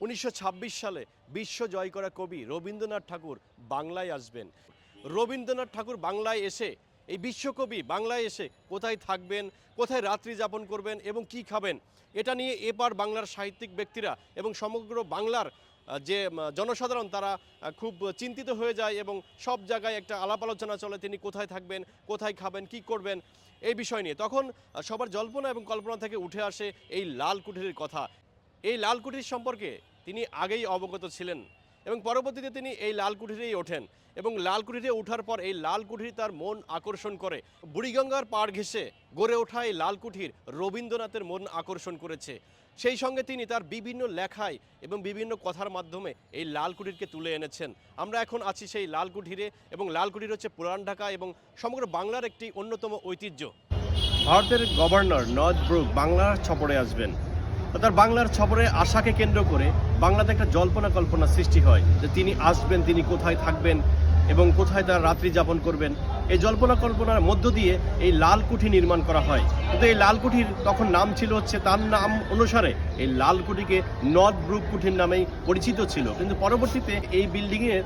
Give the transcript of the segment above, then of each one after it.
উনিশশো ছাব্বিশ সালে বিশ্ব জয় করা কবি রবীন্দ্রনাথ ঠাকুর বাংলায় আসবেন। রবীন্দ্রনাথ ঠাকুর বাংলায় এসে, এই বিশ্বকবি বাংলায় এসে কোথায় থাকবেন, কোথায় রাত্রি যাপন করবেন এবং কি খাবেন, এটা নিয়ে এপার বাংলার সাহিত্যিক ব্যক্তিরা এবং সমগ্র বাংলার যে জনসাধারণ তারা খুব চিন্তিত হয়ে যায় এবং সব জায়গায় একটা আলাপ আলোচনা চলে, তিনি কোথায় থাকবেন, কোথায় খাবেন, কি করবেন, এই বিষয় নিয়ে। তখন সবার জল্পনা এবং কল্পনা থেকে উঠে আসে এই লাল কুঠিরের কথা। এই লাল কুঠির সম্পর্কে তিনি আগেই অবগত ছিলেন এবং পরবর্তীতে তিনি এই লাল কুঠিরেই ওঠেন এবং লাল কুঠিরে ওঠার পর এই লাল কুঠির তার মন আকর্ষণ করে। বুড়িগঙ্গার পাড় ঘেঁষে গড়ে ওঠা এই লাল কুঠির রবীন্দ্রনাথের মন আকর্ষণ করেছে। সেই সঙ্গে তিনি তার বিভিন্ন লেখায় এবং বিভিন্ন কথার মাধ্যমে এই লাল কুঠিরকে তুলে এনেছেন। আমরা এখন আছি সেই লাল কুঠিরে এবং লাল কুঠির হচ্ছে পুরান ঢাকা এবং সমগ্র বাংলার একটি অন্যতম ঐতিহ্য। ভারতের গভর্নর নর্থ ব্রুক বাংলার ছপরে আসবেন। তার বাংলার ছপরে আশাকে কেন্দ্র করে বাংলাতে একটা জল্পনা কল্পনা সৃষ্টি হয় যে তিনি আসবেন, তিনি কোথায় থাকবেন এবং কোথায় তার রাত্রি যাপন করবেন। এই জল্পনা কল্পনার মধ্য দিয়ে এই লাল কুঠি নির্মাণ করা হয়। কিন্তু এই লাল কুঠির তখন নাম ছিল হচ্ছে তার নাম অনুসারে এই লাল কুঠিকে নর্থ ব্রুক কুঠির নামেই পরিচিত ছিল। কিন্তু পরবর্তীতে এই বিল্ডিংয়ের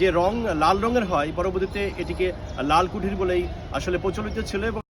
যে রং লাল রঙের হয়, পরবর্তীতে এটিকে লাল কুঠির বলেই আসলে প্রচলিত ছিল এবং